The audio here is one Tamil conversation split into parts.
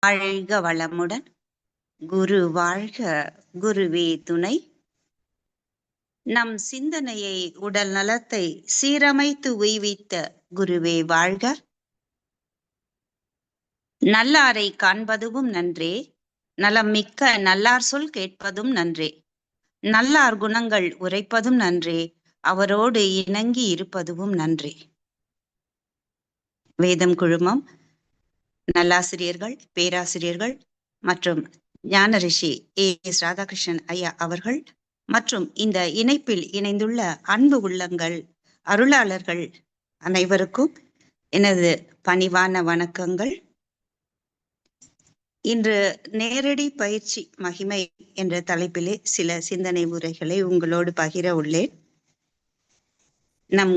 வாழ்க வளமுடன் குரு வாழ்க குருவே துணை. நம் சிந்தனையை உடல் நலத்தை சீரமைத்து உய்வித்த குருவே வாழ்க. நல்லாரை காண்பதுவும் நன்றே. நலம் மிக்க நல்லார் சொல் கேட்பதும் நன்றே. நல்லார் குணங்கள் உரைப்பதும் நன்றே. அவரோடு இணங்கி இருப்பதுவும் நன்றே. வேதம் குழுமம் நல்லாசிரியர்கள் பேராசிரியர்கள் மற்றும் ஞான ரிஷி ஏ எஸ் ராதாகிருஷ்ணன் ஐயா அவர்கள் மற்றும் இந்த இணைப்பில் இணைந்துள்ள அன்பு உள்ளங்கள் அருளாளர்கள் அனைவருக்கும் எனது பணிவான வணக்கங்கள். இன்று நேரடி பயிற்சி மகிமை என்ற தலைப்பிலே சில சிந்தனை உரைகளை உங்களோடு பகிர உள்ளேன். நம்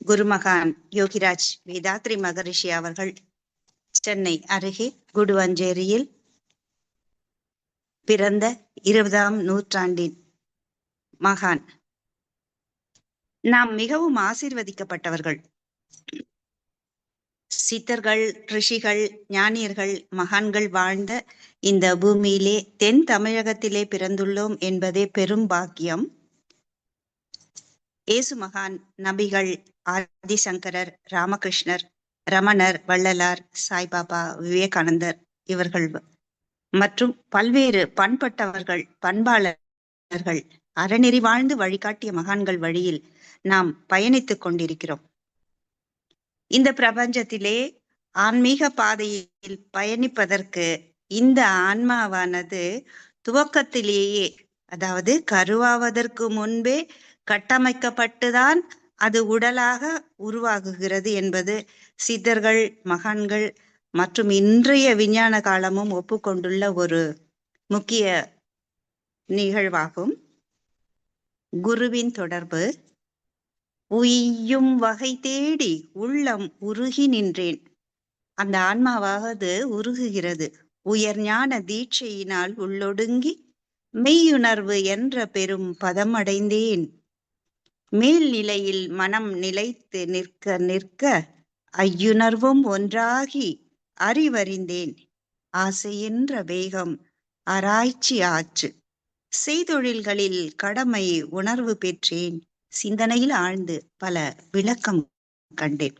குருமகான் யோகிராஜ் வேதாத்ரி மகரிஷி அவர்கள் சென்னை அருகே குடுவஞ்சேரியில் பிறந்த இருபதாம் நூற்றாண்டின் மகான். நாம் மிகவும் ஆசீர்வதிக்கப்பட்டவர்கள். சித்தர்கள் ரிஷிகள் ஞானியர்கள் மகான்கள் வாழ்ந்த இந்த பூமியிலே தென் தமிழகத்திலே பிறந்துள்ளோம் என்பதே பெரும் பாக்கியம். இயேசு மகான் நபிகள் ஆதிசங்கரர் ராமகிருஷ்ணர் ரமணர் வள்ளலார் சாய்பாபா விவேகானந்தர் இவர்கள் மற்றும் பல்வேறு பண்பட்டவர்கள் பண்பாளர்கள் அறநெறி வாழ்ந்து வழிகாட்டிய மகான்கள் வழியில் நாம் பயணித்துக் கொண்டிருக்கிறோம். இந்த பிரபஞ்சத்திலே ஆன்மீக பாதையில் பயணிப்பதற்கு இந்த ஆன்மாவானது துவக்கத்திலேயே அதாவது கருவாவதற்கு முன்பே கட்டமைக்கப்பட்டுதான் அது உடலாக உருவாகுகிறது என்பது சித்தர்கள் மகான்கள் மற்றும் இன்றைய விஞ்ஞான காலமும் ஒப்புக்கொண்டுள்ள ஒரு முக்கிய நிகழ்வாகும். குருவின் தொடர்பு. உய்யும் வகை தேடி உள்ளம் உருகி நின்றேன். அந்த ஆன்மாவாவது உருகுகிறது. உயர் ஞான தீட்சையினால் உள்ளொடுங்கி மெய்யுணர்வு என்ற பெரும் பதம் அடைந்தேன் மேல்நிலையில் மனம் நிலைத்து நிற்க நிற்க ஐயுணர்வும் ஒன்றாகி அறிவறிந்தேன். ஆசையென்ற வேகம் ஆராய்ச்சி ஆச்சு. செய்தொழில்களில் கடமை உணர்வு பெற்றேன். சிந்தனையில் ஆழ்ந்து பல விளக்கம் கண்டேன்.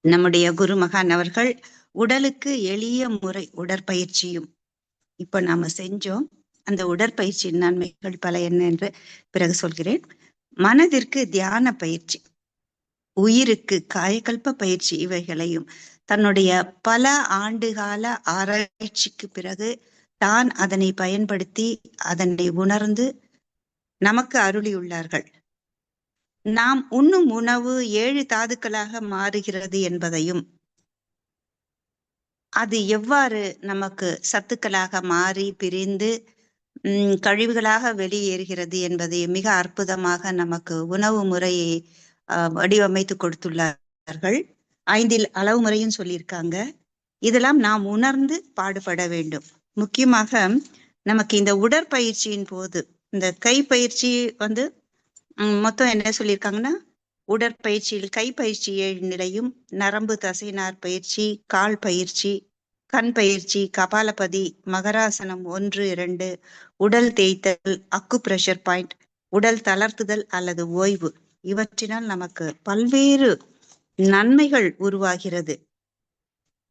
நம்முடைய குருமகான் அவர்கள் உடலுக்கு எளிய முறை உடற்பயிற்சியும் இப்ப நாம செஞ்சோம். அந்த உடற்பயிற்சியின் நன்மைகள் பல என்ன என்று பிறகு சொல்கிறேன். மனதிற்கு தியான பயிற்சி. உயிருக்கு காயக்கல்ப பயிற்சி இவைகளையும் தன்னுடைய பல ஆண்டுகால ஆராய்ச்சிக்கு பிறகு தான் அதனை பயன்படுத்தி அதனை உணர்ந்து நமக்கு அருளியுள்ளார்கள். நாம் உண்ணும் உணவு ஏழு தாதுக்களாக மாறுகிறது என்பதையும் அது எவ்வாறு நமக்கு சத்துக்களாக மாறி பிரிந்து உம் கழிவுகளாக வெளியேறுகிறது என்பதை மிக அற்புதமாக நமக்கு உணவு முறையை வடிவமைத்து கொடுத்துள்ளார்கள். ஐந்தில் அளவு முறையும் சொல்லியிருக்காங்க. இதெல்லாம் நாம் உணர்ந்து பாடுபட வேண்டும். முக்கியமாக நமக்கு இந்த உடற்பயிற்சியின் போது இந்த கை பயிற்சி வந்து மொத்தம் என்ன சொல்லியிருக்காங்கன்னா உடற்பயிற்சியில் கைப்பயிற்சி ஏழு நிலையும் நரம்பு தசைநார் பயிற்சி கால் பயிற்சி கண் பயிற்சி கபாலபதி மகராசனம் ஒன்று இரண்டு உடல் தேய்த்தல் அக்கு பிரஷர் பாயிண்ட் உடல் தளர்த்துதல் அல்லது ஓய்வு. இவற்றினால் நமக்கு பல்வேறு நன்மைகள் உருவாகிறது.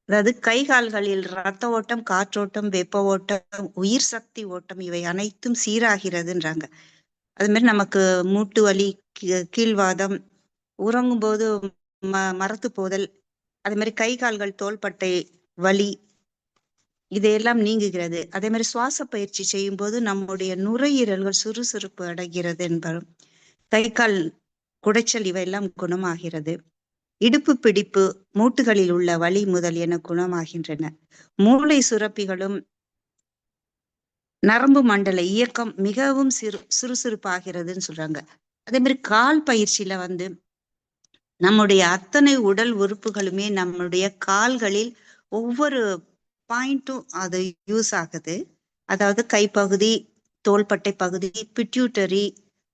அதாவது கை கால்களில் ரத்த ஓட்டம் காற்றோட்டம் வெப்ப ஓட்டம் உயிர் சக்தி ஓட்டம் இவை அனைத்தும் சீராகிறதுன்றாங்க. அது மாதிரி நமக்கு மூட்டு வலி கீழ்வாதம் உறங்கும் போது ம மரத்து போதல் அதே மாதிரி கை கால்கள் தோள்பட்டை வலி இதையெல்லாம் நீங்குகிறது. அதே மாதிரி சுவாச பயிற்சி செய்யும் போது நம்முடைய நுரையீரல்கள் சுறுசுறுப்பு அடைகிறது என்பதும் கை கால் குடைச்சல் இவையெல்லாம் குணமாகிறது. இடுப்பு பிடிப்பு மூட்டுகளில் உள்ள வலி முதல் என குணமாகின்றன. மூளை சுரப்பிகளும் நரம்பு மண்டல இயக்கம் மிகவும் சிறு சுறுசுறுப்பாகிறதுன்னு சொல்றாங்க. அதே மாதிரி கால் பயிற்சியில வந்து நம்முடைய அத்தனை உடல் உறுப்புகளுமே நம்முடைய கால்களில் ஒவ்வொரு பாயிண்ட்டும் அது யூஸ் ஆகுது. அதாவது கைப்பகுதி தோள்பட்டை பகுதி பிட்யூட்டரி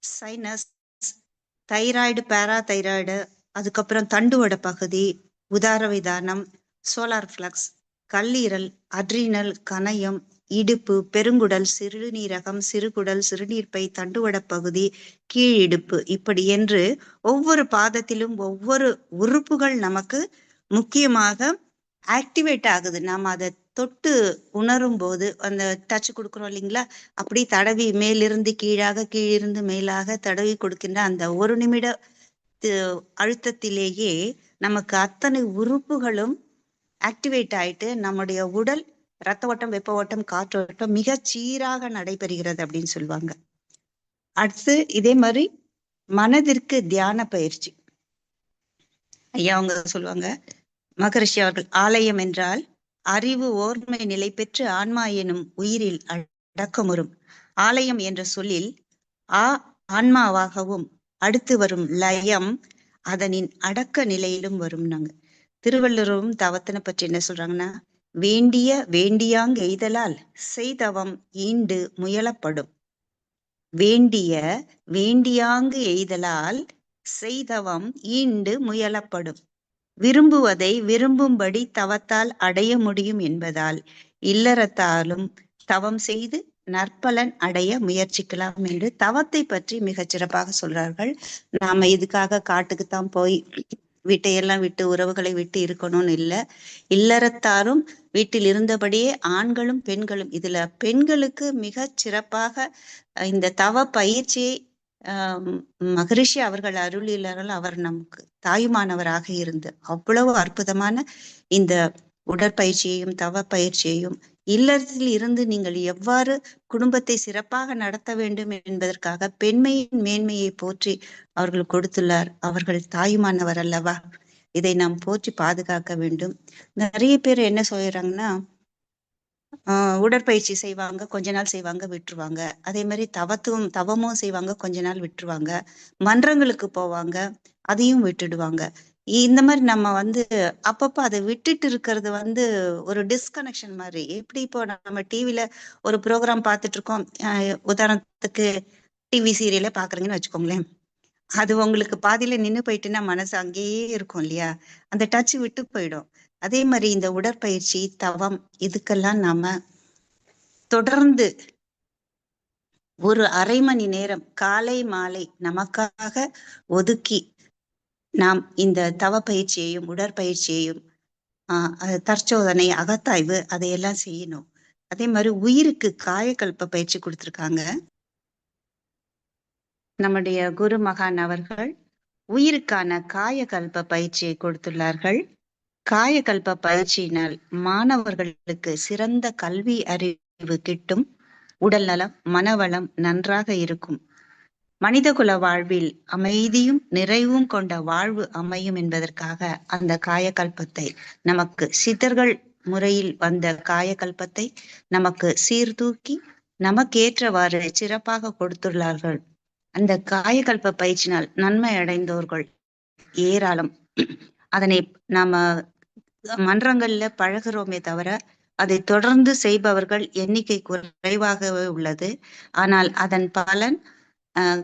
சைனஸ் தைராய்டு பேராதைராய்டு அதுக்கப்புறம் தண்டுவட பகுதி உதார விதானம் சோலார் ஃபிளக்ஸ் கல்லீரல் அட்ரினல் கணையம் இடுப்பு பெருங்குடல் சிறுநீரகம் சிறுகுடல் சிறுநீர்ப்பை தண்டுவடப் பகுதி கீழிடுப்பு இப்படி என்று ஒவ்வொரு பாதத்திலும் ஒவ்வொரு உறுப்புகள் நமக்கு முக்கியமாக ஆக்டிவேட் ஆகுது. நாம அதை தொட்டு உணரும் போது அந்த டச் கொடுக்குறோம் இல்லைங்களா? அப்படி தடவி மேலிருந்து கீழாக கீழிருந்து மேலாக தடவி கொடுக்கின்ற அந்த ஒரு நிமிட அழுத்தத்திலேயே நமக்கு அத்தனை உறுப்புகளும் ஆக்டிவேட் ஆயிட்டு நம்முடைய உடல் ரத்த ஓட்டம் வெப்ப ஓட்டம் காற்று ஓட்டம் சீராக நடைபெறுகிறது அப்படின்னு சொல்லுவாங்க. அடுத்து இதே மாதிரி மனதிற்கு தியான பயிற்சி. ஐயா அவங்க சொல்லுவாங்க மகரிஷி அவர்கள் ஆலயம் என்றால் அறிவு ஓர்மை நிலை பெற்று ஆன்மா எனும் உயிரில் அடக்கமுறும். ஆலயம் என்ற சொல்லில் ஆ ஆன்மாவாகவும் அடுத்து வரும் லயம் அதனின் அடக்க நிலையிலும் வரும் நாங்க. திருவள்ளுவரும் தவத்தினை பற்றி என்ன சொல்றாங்கன்னா வேண்டிய வேண்டியாங் எய்தலால் செய்தவம் ஈண்டு முயலப்படும். வேண்டிய வேண்டியாங்கு எய்தலால் செய்தவம் ஈண்டு முயலப்படும். விரும்புவதை விரும்பும்படி தவத்தால் அடைய முடியும் என்பதால் இல்லறத்தாலும் தவம் செய்து நற்பலன் அடைய முயற்சிக்கலாம் என்று தவத்தை பற்றி மிகச் சிறப்பாக சொல்றார்கள். நாம இதுக்காக காட்டுக்குத்தான் போய் வீட்டையெல்லாம் விட்டு உறவுகளை விட்டு இருக்கணும்னு இல்லை. இல்லறத்தாரும் வீட்டில் இருந்தபடியே ஆண்களும் பெண்களும். இதுல பெண்களுக்கு மிகச் சிறப்பாக இந்த தவ பயிற்சியை மகரிஷி அவர்கள் அருளிலார்கள் அவர் நமக்கு தாயுமானவராக இருந்து அவ்வளவு அற்புதமான இந்த உடற்பயிற்சியையும் தவ பயிற்சியையும் இல்லறத்தில் இருந்து நீங்கள் எவ்வாறு குடும்பத்தை சிறப்பாக நடத்த வேண்டும் என்பதற்காக பெண்மையின் மேன்மையை போற்றி அவர்கள் கொடுத்துள்ளார். அவர்கள் தாயுமானவர் அல்லவா? இதை நாம் போற்றி பாதுகாக்க வேண்டும். நிறைய பேர் என்ன சொல்றாங்கன்னா உடற்பயிற்சி செய்வாங்க கொஞ்ச நாள் செய்வாங்க விட்டுருவாங்க. அதே மாதிரி தவத்துவம் தவமும் செய்வாங்க கொஞ்ச நாள் விட்டுருவாங்க. மன்றங்களுக்கு போவாங்க அதையும் விட்டுடுவாங்க. இந்த மாதிரி நம்ம வந்து அப்பப்போ அதை விட்டுட்டு இருக்கிறது வந்து ஒரு டிஸ்கனெக்ஷன் மாதிரி. எப்படி இப்போ நம்ம டிவில ஒரு ப்ரோக்ராம் பார்த்துட்டு இருக்கோம் உதாரணத்துக்கு டிவி சீரியலே பாக்குறீங்கன்னு வச்சுக்கோங்களேன். அது உங்களுக்கு பாதியில நின்னு போயிட்டுன்னா மனசு அங்கேயே இருக்கும் இல்லையா? அந்த டச் விட்டு போயிடும். அதே மாதிரி இந்த உடற்பயிற்சி தவம் இதுக்கெல்லாம் நாம தொடர்ந்து ஒரு அரை மணி நேரம் காலை மாலை நமக்காக ஒதுக்கி நாம் இந்த தவ பயிற்சியையும் உடற்பயிற்சியையும் ஆஹ் தற்சோதனை அகத்தாய்வு அதையெல்லாம் செய்யணும். அதே மாதிரி உயிருக்கு காயக்கல்ப பயிற்சி கொடுத்திருக்காங்க. நம்முடைய குரு மகான் அவர்கள் உயிருக்கான காயகல்ப பயிற்சியை கொடுத்துள்ளார்கள். காயகல்ப பயிற்சியினால் மாணவர்களுக்கு சிறந்த கல்வி அறிவு கிட்டும். உடல் நலம் மனவளம் நன்றாக இருக்கும். மனிதகுல வாழ்வில் அமைதியும் நிறைவும் கொண்ட வாழ்வு அமையும் என்பதற்காக அந்த காயகல்பத்தை நமக்கு சித்தர்கள் முறையில் வந்த காயகல்பத்தை நமக்கு சீர்தூக்கி நமக்கேற்றவாறு சிறப்பாக கொடுத்துள்ளார்கள். அந்த காயகல்ப பயிற்சினால் நன்மை அடைந்தோர்கள் ஏராளம். அதனை நாம மன்றங்கள்ல பழகிறோமே தவிர அதை தொடர்ந்து செய்பவர்கள் எண்ணிக்கை குறைவாகவே உள்ளது. ஆனால் அதன் பலன்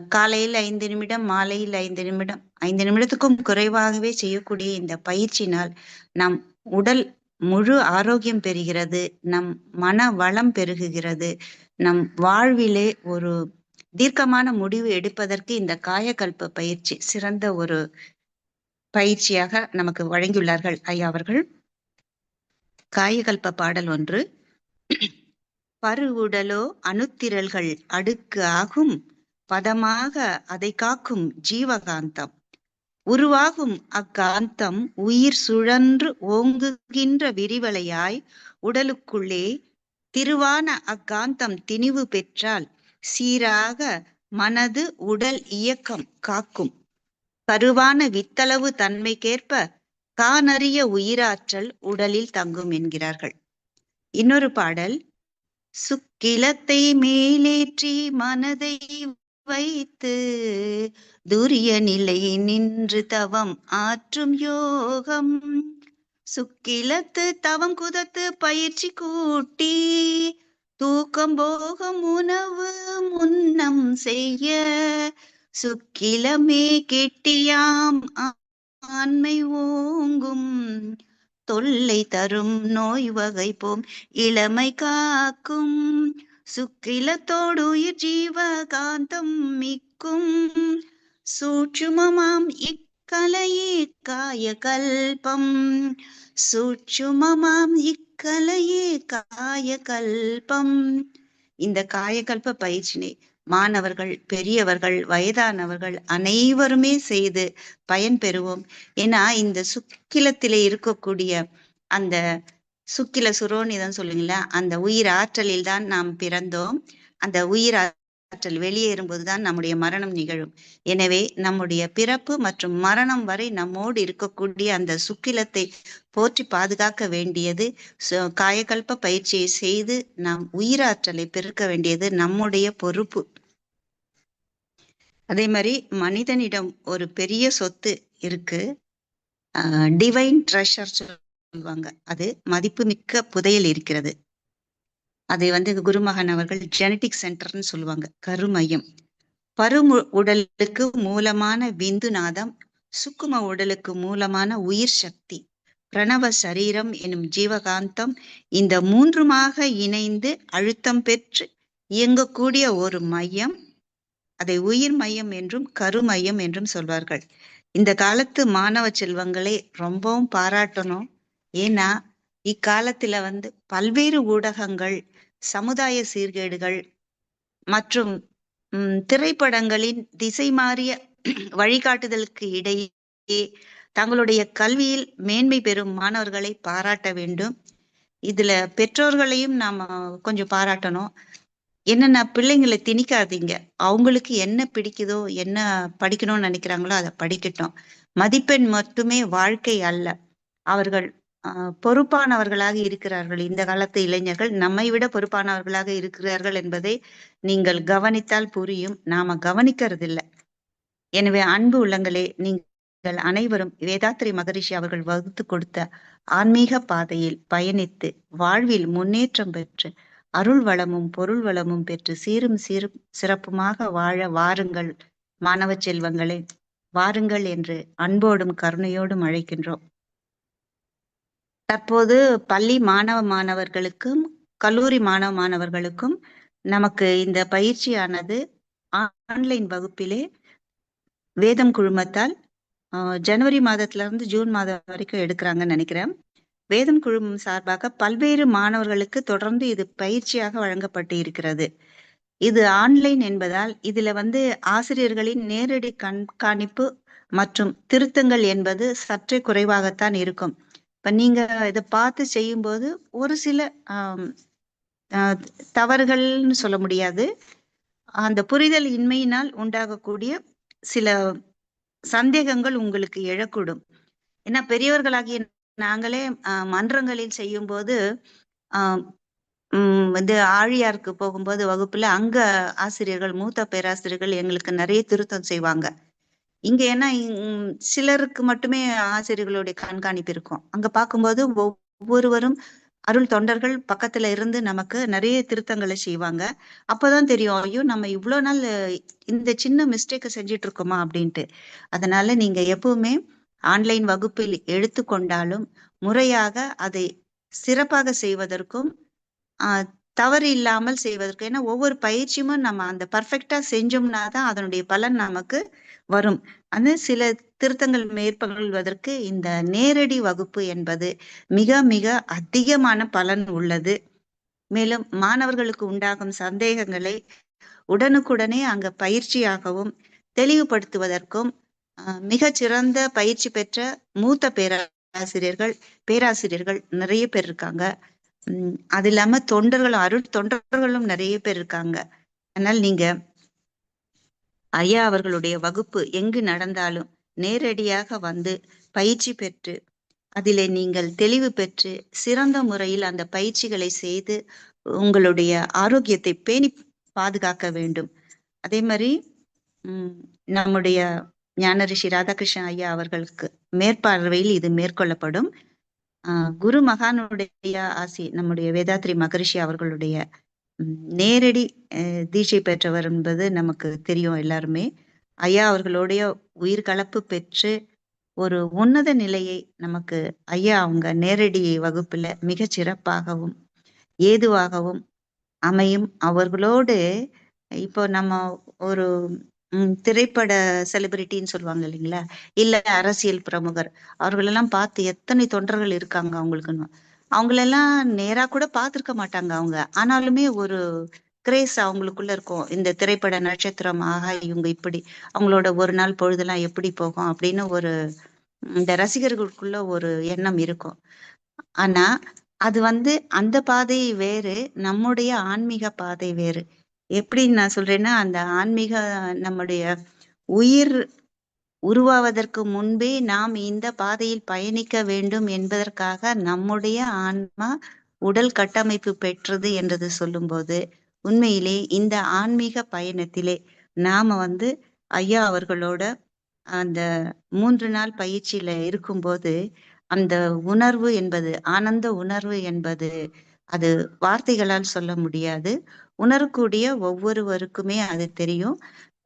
காலையில் ஐந்து நிமிடம் மாலையில் ஐந்து நிமிடம் ஐந்து நிமிடத்துக்கும் குறைவாகவே செய்யக்கூடிய இந்த பயிற்சினால் நம் உடல் முழு ஆரோக்கியம் பெறுகிறது நம் மன வளம் பெருகுகிறது நம் வாழ்விலே ஒரு தீர்க்கமான முடிவு எடுப்பதற்கு இந்த காயக்கல்ப பயிற்சி சிறந்த ஒரு பயிற்சியாக நமக்கு வழங்கியுள்ளார்கள். ஐயா அவர்கள். காயகல்ப பாடல் ஒன்று. பருவுடலோ அணுத்திரல்கள் அடுக்கு ஆகும். பதமாக அதை காக்கும் ஜீவகாந்தம். உருவாகும் அக்காந்தம் உயிர் சுழன்று ஓங்குகின்ற விரிவலையாய் உடலுக்குள்ளே திருவான அக்காந்தம் திணிவு பெற்றால் சீராக மனது உடல் இயக்கம் காக்கும். கருவான வித்தளவு தன்மைக்கேற்ப கானறிய உயிராற்றல் உடலில் தங்கும் என்கிறார்கள். இன்னொரு பாடல் சுக்கிலத்தை மேலேற்றி மனதை வைத்து துரிய நிலை நின்று தவம் ஆற்றும் யோகம். சுக்கிலத்து தவம் குதத்து பயிற்சி கூட்டி தூக்கம் போகம் உணவு முன்னம் செய்ய சுக்கிலமே கெட்டியாம் ஆண்மை ஓங்கும். தொல்லை தரும் நோய் வகை போம் இளமை காக்கும். சுக்கிலத்தோடு சுக்கிலத்தோடுயிர் ஜீவகாந்தம் மிக்கும். சூட்சுமமாம் இக்கலையே காய கல்பம் சூட்சுமமாம் இக்கலையே காய கல்பம் இந்த காயகல்ப பயிற்சினை மாணவர்கள் பெரியவர்கள் வயதானவர்கள் அனைவருமே செய்து பயன் பெறுவோம். ஏன்னா இந்த சுக்கிலத்திலே இருக்கக்கூடிய அந்த சுக்கில சுரோனிதம் சொல்லுங்களேன் அந்த உயிர் ஆற்றலில் தான் நாம் பிறந்தோம். அந்த உயிர் ஆற்றல் வெளியேறும்போதுதான் நம்முடைய மரணம் நிகழும். எனவே நம்முடைய பிறப்பு மற்றும் மரணம் வரை நம்மோடு இருக்கக்கூடிய அந்த சுக்கிலத்தை போற்றி பாதுகாக்க வேண்டியது காயகல்ப பயிற்சியை செய்து நாம் உயிராற்றலை பெருக்க வேண்டியது நம்முடைய பொறுப்பு. அதே மாதிரி மனிதனிடம் ஒரு பெரிய சொத்து இருக்கு. டிவைன் ட்ரெஷர் சொல்லுவாங்க அது மதிப்புமிக்க புதையல் இருக்கிறது. அதை வந்து குருமகன் அவர்கள் ஜெனட்டிக் சென்டர்னு சொல்லுவாங்க கருமையம். பருமு உடலுக்கு மூலமான விந்துநாதம் சுக்கும உடலுக்கு மூலமான உயிர் சக்தி. பிரணவ சரீரம் எனும் ஜீவகாந்தம் இந்த மூன்றுமாக இணைந்து அழுத்தம் பெற்று இயங்கக்கூடிய ஒரு மையம். அதை உயிர் மையம் என்றும் கருமையம் என்றும் சொல்வார்கள். இந்த காலத்து மாணவ செல்வங்களை ரொம்பவும் பாராட்டணும். ஏன்னா இக்காலத்துல வந்து பல்வேறு ஊடகங்கள் சமுதாய சீர்கேடுகள் மற்றும் திரைப்படங்களின் திசை மாறிய வழிகாட்டுதலுக்கு இடையே தங்களுடைய கல்வியில் மேன்மை பெறும் மாணவர்களை பாராட்ட வேண்டும். இதுல பெற்றோர்களையும் நாம கொஞ்சம் பாராட்டணும். என்னென்ன பிள்ளைங்களை திணிக்காதீங்க. அவங்களுக்கு என்ன பிடிக்குதோ என்ன படிக்கணும்னு நினைக்கிறாங்களோ அதை படிக்கட்டும். மதிப்பெண் மட்டுமே வாழ்க்கை அல்ல. அவர்கள் பொறுப்பானவர்களாக இருக்கிறார்கள். இந்த காலத்து இளைஞர்கள் நம்மை விட பொறுப்பானவர்களாக இருக்கிறார்கள் என்பதை நீங்கள் கவனித்தால் புரியும். நாம கவனிக்கிறது இல்லை எனவே அன்பு உள்ளங்களே நீங்கள் அனைவரும் வேதாத்திரி மகரிஷி அவர்கள் வகுத்து கொடுத்த ஆன்மீக பாதையில் பயணித்து வாழ்வில் முன்னேற்றம் பெற்று அருள் வளமும் பொருள் வளமும் பெற்று சீரும் சீரும் சிறப்புமாக வாழ வாருங்கள். மாணவ செல்வங்களே வாருங்கள் என்று அன்போடும் கருணையோடும் அழைக்கின்றோம். தற்போது பள்ளி மாணவ மாணவர்களுக்கும் கல்லூரி மாணவ மாணவர்களுக்கும் நமக்கு இந்த பயிற்சியானது ஆன்லைன் வகுப்பிலே வேதம் குழுமத்தால் ஜனவரி மாதத்துல இருந்து ஜூன் மாதம் வரைக்கும் எடுக்கிறாங்கன்னு நினைக்கிறேன். வேதம் குழுமம் சார்பாக பல்வேறு மாணவர்களுக்கு தொடர்ந்து இது பயிற்சியாக வழங்கப்பட்டு இருக்கிறது. இது ஆன்லைன் என்பதால் இதுல வந்து ஆசிரியர்களின் நேரடி கண்காணிப்பு மற்றும் திருத்தங்கள் என்பது சற்றே குறைவாகத்தான் இருக்கும். இப்ப நீங்க இதை பார்த்து செய்யும்போது ஒரு சில தவறுகள்னு சொல்ல முடியாது. அந்த புரிதல் இன்மையினால் உண்டாகக்கூடிய சில சந்தேகங்கள் உங்களுக்கு எழக்கூடும். ஏன்னா பெரியவர்களாகிய நாங்களே மன்றங்களில் செய்யும் போது வந்து ஆழியாருக்கு போகும்போது வகுப்புல அங்க ஆசிரியர்கள் மூத்த பேராசிரியர்கள் எங்களுக்கு நிறைய திருத்தம் செய்வாங்க. இங்க ஏன்னா சிலருக்கு மட்டுமே ஆசிரியர்களுடைய கண்காணிப்பு இருக்கும். அங்க பார்க்கும்போது ஒவ்வொருவரும் அருள் தொண்டர்கள் பக்கத்துல இருந்து நமக்கு நிறைய திருத்தங்களை செய்வாங்க. அப்பதான் தெரியும் ஐயோ நம்ம இவ்வளவு நாள் இந்த சின்ன மிஸ்டேக்கை செஞ்சிட்டு இருக்கோமா அப்படின்ட்டு. அதனால நீங்க எப்பவுமே ஆன்லைன் வகுப்பில் எடுத்துக்கொண்டாலும் முறையாக அதை சிறப்பாக செய்வதற்கும் தவறு இல்லாமல் செய்வதற்கு. ஏன்னா ஒவ்வொரு பயிற்சியும் நம்ம அந்த பர்ஃபெக்டா செஞ்சோம்னா தான் அதனுடைய பலன் நமக்கு வரும். அந்த சில திருத்தங்கள் மேற்கொள்வதற்கு இந்த நேரடி வகுப்பு என்பது மிக மிக அதிகமான பலன் உள்ளது. மேலும் மாணவர்களுக்கு உண்டாகும் சந்தேகங்களை உடனுக்குடனே அங்க பயிற்சியாகவும் தெளிவுபடுத்துவதற்கும் மிக சிறந்த பயிற்சி பெற்ற மூத்த பேராசிரியர்கள் பேராசிரியர்கள் நிறைய பேர் இருக்காங்க. உம் அது இல்லாம தொண்டர்களும் அருள் தொண்டர்களும் நிறைய பேர் இருக்காங்க. அதனால் நீங்க ஐயா அவர்களுடைய வகுப்பு எங்கு நடந்தாலும் நேரடியாக வந்து பயிற்சி பெற்று அதிலே நீங்கள் தெளிவு பெற்று சிறந்த முறையில் அந்த பயிற்சிகளை செய்து உங்களுடைய ஆரோக்கியத்தை பேணி பாதுகாக்க வேண்டும். அதே மாதிரி உம் நம்முடைய ஞான ரிஷி ராதாகிருஷ்ணன் ஐயா அவர்களுக்கு மேற்பார்வையில் இது மேற்கொள்ளப்படும். குரு மகானுடைய ஆசி நம்முடைய வேதாத்ரி மகரிஷி அவர்களுடைய நேரடி தீட்சை பெற்றவர் என்பது நமக்கு தெரியும் எல்லாருமே. ஐயா அவர்களுடைய உயிர் கலப்பு பெற்று ஒரு உன்னத நிலையை நமக்கு ஐயா அவங்க நேரடி வகுப்புல மிக சிறப்பாகவும் ஏதுவாகவும் அமையும். அவர்களோடு இப்போ நம்ம ஒரு திரைப்பட செலிபிரிட்டின்னு சொல்லுவாங்க இல்லைங்களா? இல்ல அரசியல் பிரமுகர். அவர்களெல்லாம் பார்த்து எத்தனை தொண்டர்கள் இருக்காங்க அவங்களுக்குன்னு. அவங்களெல்லாம் நேரா கூட பார்த்துருக்க மாட்டாங்க அவங்க. ஆனாலுமே ஒரு கிரேஸ் அவங்களுக்குள்ள இருக்கும். இந்த திரைப்பட நட்சத்திரம் ஆகா இவங்க இப்படி. அவங்களோட ஒரு நாள் பொழுதெல்லாம் எப்படி போகும் அப்படின்னு ஒரு இந்த ரசிகர்களுக்குள்ள ஒரு எண்ணம் இருக்கும். ஆனா அது வந்து அந்த பாதை வேறு நம்முடைய ஆன்மீக பாதை வேறு. எப்படி நான் சொல்றேன்னா அந்த ஆன்மீக நம்முடைய உயிர் உருவாவதற்கு முன்பே நாம் இந்த பாதையில் பயணிக்க வேண்டும் என்பதற்காக நம்முடைய ஆன்மா உடல் கட்டமைப்பு பெற்றது என்றது சொல்லும்போது உண்மையிலே இந்த ஆன்மீக பயணத்திலே நாம வந்து ஐயா அவர்களோட அந்த மூன்று நாள் பயிற்சியில இருக்கும்போது அந்த உணர்வு என்பது ஆனந்த உணர்வு என்பது அது வார்த்தைகளால் சொல்ல முடியாது. உணரக்கூடிய ஒவ்வொருவருக்குமே அது தெரியும்.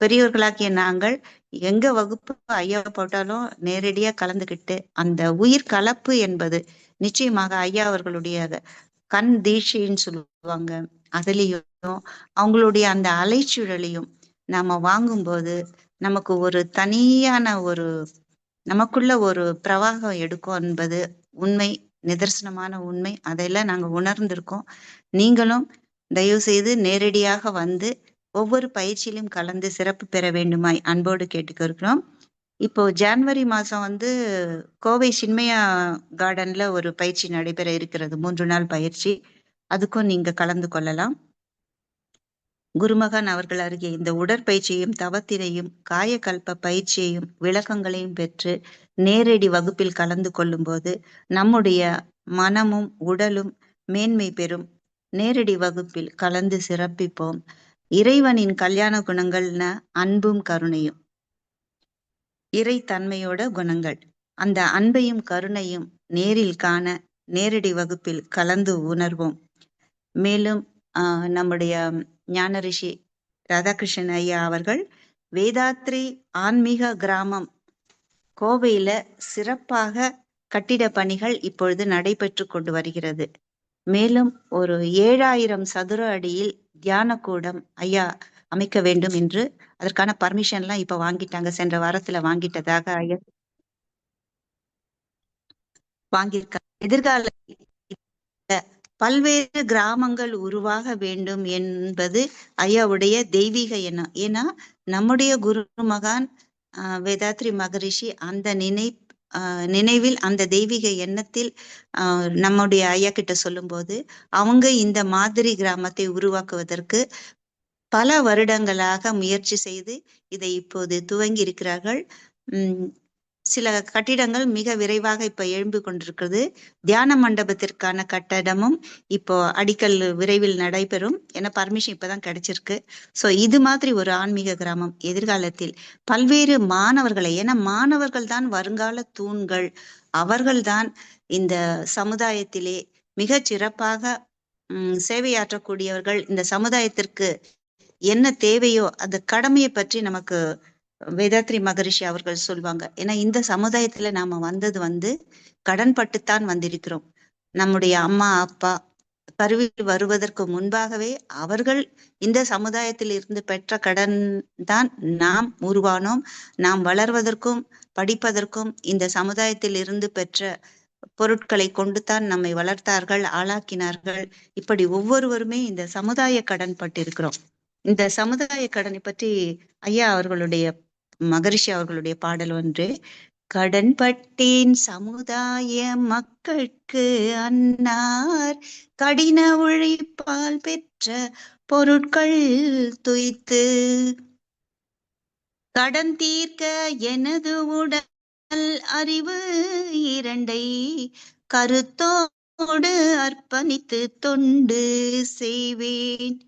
பெரியவர்களாகிய நாங்கள் எங்க வகுப்பு ஐயா போட்டாலும் நேரடியா கலந்துகிட்டு அந்த உயிர் கலப்பு என்பது நிச்சயமாக ஐயா அவர்களுடைய கண் தீட்சைன்னு சொல்லுவாங்க. அதுலயும் அவங்களுடைய அந்த அலைச்சுழலையும் நாம வாங்கும்போது நமக்கு ஒரு தனியான ஒரு நமக்குள்ள ஒரு பிரவாகம் எடுக்கும் என்பது உண்மை நிதர்சனமான உண்மை. அதையெல்லாம் நாங்க உணர்ந்திருக்கோம். நீங்களும் தயவு செய்து நேரடியாக வந்து ஒவ்வொரு பயிற்சியிலும் கலந்து சிறப்பு பெற வேண்டுமாய் அன்போடு கேட்டுக்கிறோம் இப்போ ஜான்வரி மாசம் வந்து கோவை சின்மயா கார்டன்ல ஒரு பயிற்சி நடைபெற இருக்கிறது. மூன்று நாள் பயிற்சி. அதுக்கும் நீங்க கலந்து கொள்ளலாம். குருமகன் அவர்கள் அருகே இந்த உடற்பயிற்சியையும் தவத்தினையும் காயக்கல்ப பயிற்சியையும் விளக்கங்களையும் பெற்று நேரடி வகுப்பில் கலந்து கொள்ளும்போது நம்முடைய மனமும் உடலும் மேன்மை பெறும் நேரடி வகுப்பில் கலந்து சிறப்பிப்போம். இறைவனின் கல்யாண குணங்கள்ன அன்பும் கருணையும். இறை தன்மையோட குணங்கள். அந்த அன்பையும் கருணையும் நேரில் காண நேரடி வகுப்பில் கலந்து உணர்வோம். மேலும் ஆஹ் நம்முடைய ஞான ரிஷி ராதாகிருஷ்ணன் ஐயா அவர்கள் வேதாத்ரி ஆன்மீக கிராமம் கோவையில சிறப்பாக கட்டிட பணிகள் இப்பொழுது நடைபெற்று கொண்டு வருகிறது. மேலும் ஒரு ஏழாயிரம் சதுர அடியில் தியான கூடம் ஐயா அமைக்க வேண்டும் என்று அதற்கான பர்மிஷன் எல்லாம் இப்ப வாங்கிட்டாங்க. சென்ற வாரத்துல வாங்கிட்டதாக ஐயா வாங்கியிருக்காங்க. எதிர்கால பல்வேறு கிராமங்கள் உருவாக வேண்டும் என்பது ஐயாவுடைய தெய்வீக எண்ணம். ஏன்னா நம்முடைய குரு மகான் வேதாத்ரி மகரிஷி அந்த நினை நினைவில் அந்த தெய்வீக எண்ணத்தில் ஆஹ் நம்முடைய ஐயா கிட்ட சொல்லும்போது அவங்க இந்த மாதிரி கிராமத்தை உருவாக்குவதற்கு பல வருடங்களாக முயற்சி செய்து இதை இப்போது துவங்கி இருக்கிறார்கள் உம் சில கட்டிடங்கள் மிக விரைவாக இப்ப எழும்பி கொண்டிருக்கிறது. தியான மண்டபத்திற்கான கட்டடமும் இப்போ அடிக்கல் விரைவில் நடைபெறும் என பர்மிஷன் இப்பதான் கிடைச்சிருக்கு. சோ இது மாதிரி ஒரு ஆன்மீக கிராமம் எதிர்காலத்தில் பல்வேறு மாணவர்களை ஏன்னா மாணவர்கள் தான் வருங்கால தூண்கள் அவர்கள்தான் இந்த சமுதாயத்திலே மிக சிறப்பாக உம் சேவையாற்றக்கூடியவர்கள். இந்த சமுதாயத்திற்கு என்ன தேவையோ அந்த கடமையை பற்றி நமக்கு வேதாத்ரி மகரிஷி அவர்கள் சொல்லுவாங்க ஏன்னா இந்த சமுதாயத்துல நாம வந்தது வந்து கடன் பட்டுத்தான் வந்திருக்கிறோம். நம்முடைய அம்மா அப்பா கருவி வருவதற்கு முன்பாகவே அவர்கள் இந்த சமுதாயத்தில் இருந்து பெற்ற கடன் தான் நாம் உருவானோம். நாம் வளர்வதற்கும் படிப்பதற்கும் இந்த சமுதாயத்தில் இருந்து பெற்ற பொருட்களை கொண்டுதான் நம்மை வளர்த்தார்கள் ஆளாக்கினார்கள். இப்படி ஒவ்வொருவருமே இந்த சமுதாய கடன் பட்டிருக்கிறோம் இந்த சமுதாய கடனை பற்றி ஐயா அவர்களுடைய மகரிஷி அவர்களுடைய பாடல் ஒன்று கடன்பட்டேன் சமுதாய மக்களுக்கு அன்னார் கடின உழைப்பால் பெற்ற பொருட்கள் துய்த்து. கடன் தீர்க்க எனது உடல் அறிவு இரண்டை கருத்தோடு அர்ப்பணித்து தொண்டு செய்வேன்.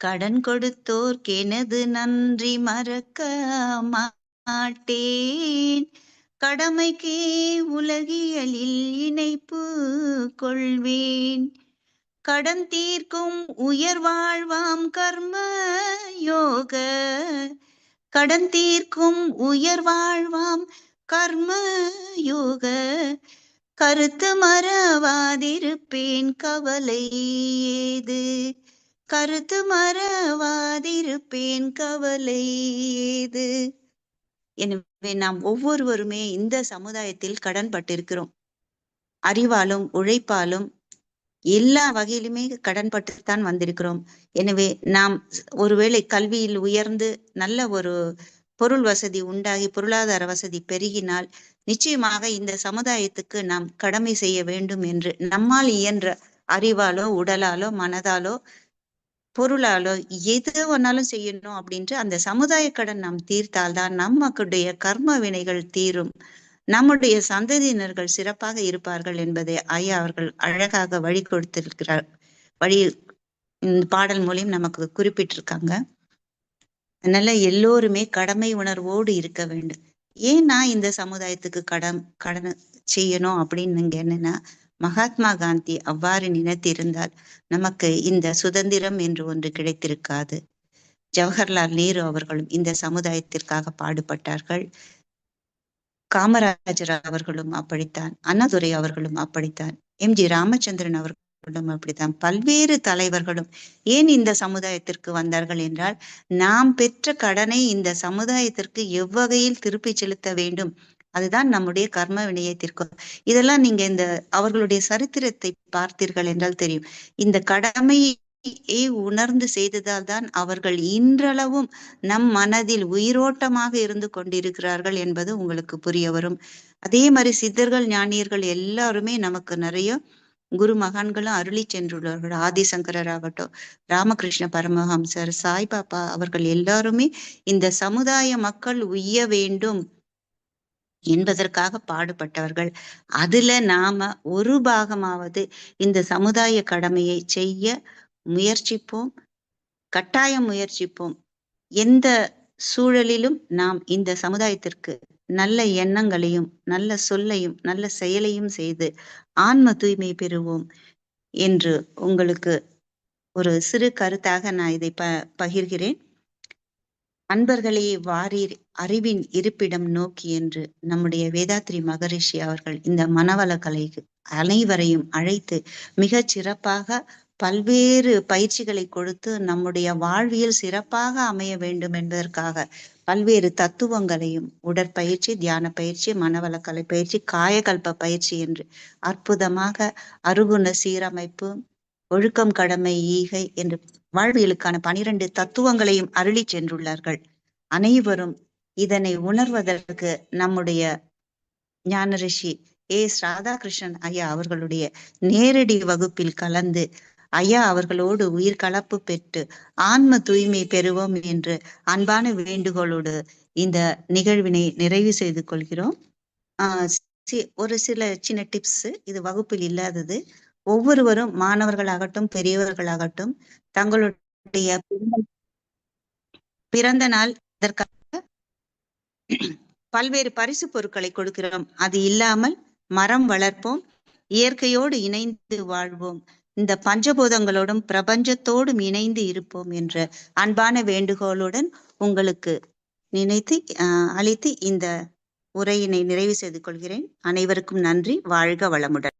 கடன் கொடுத்தோர்க்கெனது நன்றி மறக்க மாட்டேன். கடமைக்கே உலகியலில் இணைப்பு கொள்வேன். கடன் தீர்க்கும் உயர் வாழ்வாம் கர்ம யோக. கடன் தீர்க்கும் உயர் வாழ்வாம் கர்ம யோக. கருத்து மறவாதிருப்பேன் கவலை ஏது? கருத்து மறவாதிருப்பேன் கவலை ஏது? எனவே நாம் ஒவ்வொருவருமே இந்த சமுதாயத்தில் கடன் பட்டிருக்கிறோம் அறிவாலும் உழைப்பாலும் எல்லா வகையிலுமே கடன்பட்டுத்தான் வந்திருக்கிறோம். எனவே நாம் ஒருவேளை கல்வியில் உயர்ந்து நல்ல ஒரு பொருள் வசதி உண்டாகி பொருளாதார வசதி பெருகினால் நிச்சயமாக இந்த சமுதாயத்துக்கு நாம் கடமை செய்ய வேண்டும் என்று நம்மால் இயன்ற அறிவாலோ உடலாலோ மனதாலோ பொருளாலோ எது வேணாலும் செய்யணும் அப்படின்ட்டு அந்த சமுதாய கடன் நாம் தீர்த்தால்தான் நமக்குடைய கர்ம வினைகள் தீரும். நம்முடைய சந்ததியினர்கள் சிறப்பாக இருப்பார்கள் என்பதை ஐயா அவர்கள் அழகாக வழி கொடுத்திருக்கிறார். வழி இந்த பாடல் மூலியம் நமக்கு குறிப்பிட்டிருக்காங்க. அதனால எல்லோருமே கடமை உணர்வோடு இருக்க வேண்டும். ஏன் நான் இந்த சமுதாயத்துக்கு கடன் கடன் செய்யணும் அப்படின்னு நீங்க என்னன்னா மகாத்மா காந்தி அவ்வாறு நினைத்திருந்தால் நமக்கு இந்த சுதந்திரம் என்று ஒன்று கிடைத்திருக்காது. ஜவஹர்லால் நேரு அவர்களும் இந்த சமுதாயத்திற்காக பாடுபட்டார்கள். காமராஜர் அவர்களும் அப்படித்தான் அண்ணாதுரை அவர்களும் அப்படித்தான் எம். ஜி. ராமச்சந்திரன் அவர்களும் அப்படித்தான். பல்வேறு தலைவர்களும் ஏன் இந்த சமுதாயத்திற்கு வந்தார்கள் என்றால் நாம் பெற்ற கடனை இந்த சமுதாயத்திற்கு எவ்வகையில் திருப்பி செலுத்த வேண்டும் அதுதான் நம்முடைய கர்ம வினையை தீர்க்கும் இதெல்லாம் நீங்க இந்த அவர்களுடைய சரித்திரத்தை பார்த்தீர்கள் என்றால் தெரியும். இந்த கடமையை உணர்ந்து செய்ததால் தான் அவர்கள் இன்றளவும் நம் மனதில் உயிரோட்டமாக இருந்து கொண்டிருக்கிறார்கள் என்பது உங்களுக்கு புரிய வரும். அதே மாதிரி சித்தர்கள் ஞானியர்கள் எல்லாருமே நமக்கு நிறைய குரு மகான்களும் அருளி சென்றுள்ளார்கள் ஆதிசங்கரர் ஆகட்டும் ராமகிருஷ்ண பரமஹம்சர் சாய்பாபா அவர்கள் எல்லாருமே இந்த சமுதாய மக்கள் உய்ய வேண்டும். என்பதற்காக பாடுபட்டவர்கள். அதுல நாம ஒரு பாகமாவது இந்த சமுதாய கடமையை செய்ய முயற்சிப்போம் கட்டாயம் முயற்சிப்போம். எந்த சூழலிலும் நாம் இந்த சமுதாயத்திற்கு நல்ல எண்ணங்களையும் நல்ல சொல்லையும் நல்ல செயலையும் செய்து ஆன்ம தூய்மை பெறுவோம் என்று உங்களுக்கு ஒரு சிறு கருத்தாக நான் இதை ப பகிர்கிறேன். அன்பர்களே வாரீர் அறிவின் இருப்பிடம் நோக்கி என்று நம்முடைய வேதாத்ரி மகரிஷி அவர்கள் இந்த மனவள கலை அனைவரையும் அழைத்து மிகச் சிறப்பாக பல்வேறு பயிற்சிகளை கொடுத்து நம்முடைய வாழ்வியல் சிறப்பாக அமைய வேண்டும் என்பதற்காக பல்வேறு தத்துவங்களையும் உடற்பயிற்சி தியான பயிற்சி மனவளக்கலை பயிற்சி காயகல்ப பயிற்சி என்று அற்புதமாக அருகுண சீரமைப்பு ஒழுக்கம் கடமை ஈகை என்று வாழ்வியலுக்கான பனிரெண்டு தத்துவங்களையும் அருளி சென்றுள்ளார்கள். அனைவரும் இதனை உணர்வதற்கு நம்முடைய ஞான ரிஷி ஏ. ராதாகிருஷ்ணன் ஐயா அவர்களுடைய நேரடி வகுப்பில் கலந்து ஐயா அவர்களோடு உயிர் கலப்பு பெற்று ஆன்ம தூய்மை பெறுவோம் என்று அன்பான வேண்டுகோளோடு இந்த நிகழ்வினை நிறைவு செய்து கொள்கிறோம். ஆஹ் ஒரு சில சின்ன டிப்ஸ். இது வகுப்பில் இல்லாதது. ஒவ்வொருவரும் மாணவர்களாகட்டும் பெரியவர்களாகட்டும் தங்களுடைய பிறந்த நாள் இதற்காக பல்வேறு பரிசு பொருட்களை கொடுக்கிறோம். அது இல்லாமல் மரம் வளர்ப்போம் இயற்கையோடு இணைந்து வாழ்வோம் இந்த பஞ்சபூதங்களோடும் பிரபஞ்சத்தோடும் இணைந்து இருப்போம் என்ற அன்பான வேண்டுகோளுடன் உங்களுக்கு நினைத்து அளித்து இந்த உரையினை நிறைவு செய்து கொள்கிறேன். அனைவருக்கும் நன்றி. வாழ்க வளமுடன்.